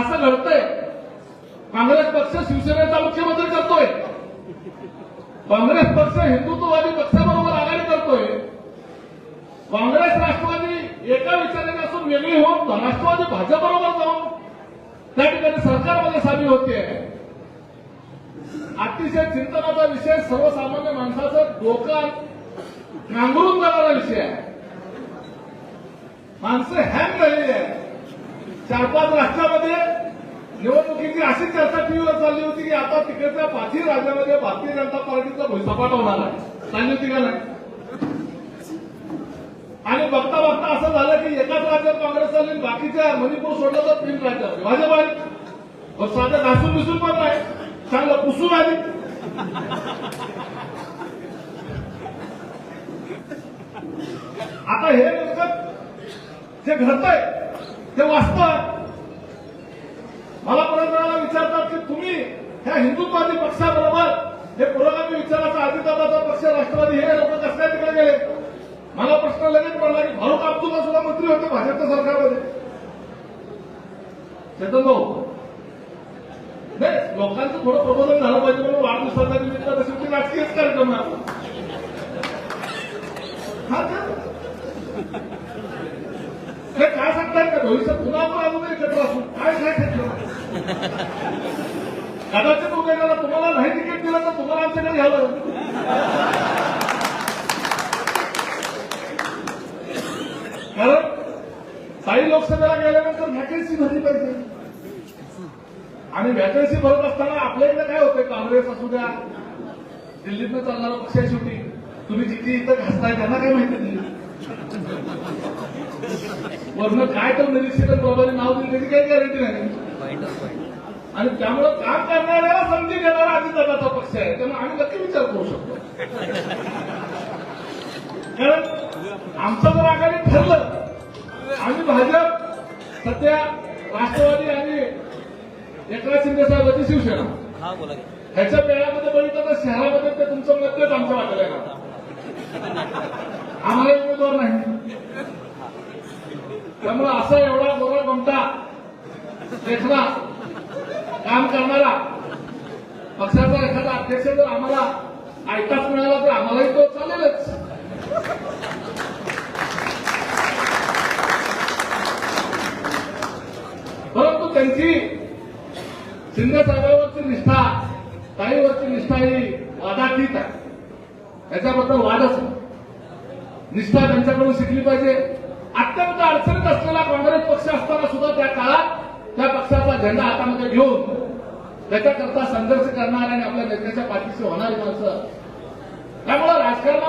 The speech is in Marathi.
असं घडतंय. काँग्रेस पक्ष शिवसेनेचा मुख्यमंत्री करतोय. काँग्रेस पक्ष हिंदुत्ववादी पक्षाबरोबर आघाडी करतोय. काँग्रेस राष्ट्रवादी एका विचाराने असून वेगळी होऊन राष्ट्रवादी भाजपबरोबर जाऊन त्या ठिकाणी सरकारमध्ये सामील होते. अतिशय चिंतनाचा विषय सर्वसामान्य माणसाचं डोकं नांगरून जाणारा विषय आहे. माणसं हँग झालेली आहे चार पाच राष्ट्रामध्ये निवडणुकीची अशी चर्चा टीव्हीवर चालली होती की आता तिकडच्या पाचही राज्यामध्ये भारतीय जनता पार्टीचा भुईसपाट होणार आहे. चालली होती का नाही? आणि बघता बघता असं झालं की एकाच राज्यात काँग्रेस चालली बाकीच्या मणिपूर सोडलं तर तीन राज्यात. भाजप आली मग हो, साधं घासून बिसून पण नाही चांगलं पुसून आली. आता हे नेमकं जे घडतंय ते वाचतात मला परत विचारतात की तुम्ही ह्या हिंदुत्ववादी पक्षाबरोबर हे पुरोगामी विचाराचा अजितदादाचा पक्ष राष्ट्रवादी हे लोक कसल्या तिकडे गेले? मला प्रश्न लगेच पडला की फारुख अब्दुल्ला सुद्धा मंत्री होते भाजपच्या सरकारमध्ये. चेतन भाऊ नाही लोकांचं थोडं प्रबोधन झालं पाहिजे म्हणून वाढदिवसाच्या निमित्त तशी होती राजकीयच कार्यक्रम आहे. आपला. हा काय सांगताय का भविष्यात पुन्हा पुन्हा वगैरे एकत्र असू काय काय कदाचित उमेदवाराला तुम्हाला नाही तिकीट दिलं तर तुम्हाला आमच्याकडे घ्यावं कारण काही लोकसभेला गेल्यानंतर व्हॅकन्सी भरली पाहिजे. आणि व्हॅकन्सी भरत असताना आपल्या इकडे काय होतंय? काँग्रेस असू द्या दिल्लीतनं चालणारा पक्ष शेवटी तुम्ही जिथे इथं घासताय त्यांना काय माहिती? नाही वरनं काय तर निरीक्षक प्रभारी नाव दिली त्याची काही गॅरंटी नाही. आणि त्यामुळं काम करणाऱ्याला संधी देणारा अजितदादाचा पक्ष आहे त्यामुळे आम्ही नक्की विचार करू शकतो. कारण आमचं जर आघाडी ठरलं आम्ही भाजप सध्या राष्ट्रवादी आणि एकनाथ शिंदे साहेबांची शिवसेना. ह्याच्या पेळामध्ये बघितलं तर शहरामध्ये ते तुमचं मतच आमच्या वाटेला आहे. आम्हाला त्यामुळे असा एवढा गोरा गमता देखना काम करणारा. पक्षाचा एखादा अध्यक्ष जर आम्हाला ऐकाच मिळाला तर आम्हालाही तो चालेलच. परंतु त्यांची शिंदे साहेबांवरची निष्ठा ताईवरची निष्ठा ही वादातीत आहे. याच्याबद्दल वादच नाही. निष्ठा त्यांच्याकडून शिकली पाहिजे. अत्यंत अडचणीत असलेला काँग्रेस पक्ष असताना सुद्धा त्या काळात त्या पक्षाचा झेंडा हातामध्ये घेऊन त्याच्याकरता संघर्ष करणारे आणि आपल्या नेत्याच्या पाठीशी होणारी माणसं. त्यामुळे राजकारणा